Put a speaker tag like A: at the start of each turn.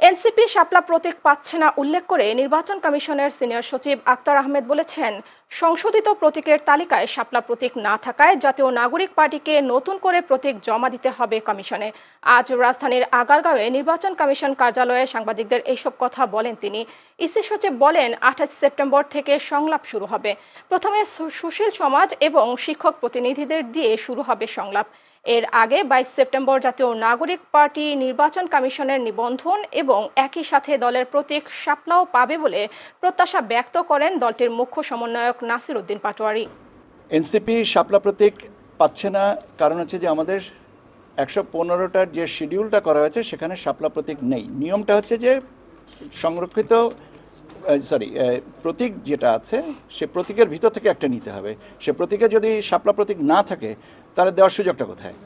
A: NCP শাপলা প্রতীক পাচ্ছে না উল্লেখ করে নির্বাচন কমিশনের সিনিয়র সচিব আক্তার আহমেদ বলেছেন, সংশোধিত প্রতীকের তালিকায় শাপলা প্রতীক না থাকায় জাতীয় নাগরিক পার্টিকে নতুন করে প্রতীক জমা দিতে হবে কমিশনে। আজ রাজধানীর আগারগাঁওয়ে নির্বাচন কমিশন কার্যালয়ে সাংবাদিকদের এইসব কথা বলেন তিনি। ইসি সচিব বলেন, আঠাশ সেপ্টেম্বর থেকে সংলাপ শুরু হবে। প্রথমে সুশীল সমাজ এবং শিক্ষক প্রতিনিধিদের দিয়ে শুরু হবে সংলাপ। এর আগে বাইশ সেপ্টেম্বর জাতীয় নাগরিক পার্টি নির্বাচন কমিশনের নিবন্ধন এবং একই সাথে দলের প্রতীক শাপলাও পাবে বলে প্রত্যাশা ব্যক্ত করেন দলটির মুখ্য সমন্বয়ক নাসির উদ্দিন পাটোয়ারি।
B: এনসিপি শাপলা প্রতীক পাচ্ছে না, কারণ হচ্ছে যে আমাদের একশো পনেরোটার যে শিডিউলটা করা হয়েছে সেখানে শাপলা প্রতীক নেই। নিয়মটা হচ্ছে যে সংরক্ষিত সরি প্রতীক যেটা আছে সে প্রতীকের ভিতর থেকে একটা নিতে হবে। সে প্রতীকে যদি শাপলা প্রতীক না থাকে তাহলে দেওয়ার সুযোগটা কোথায়?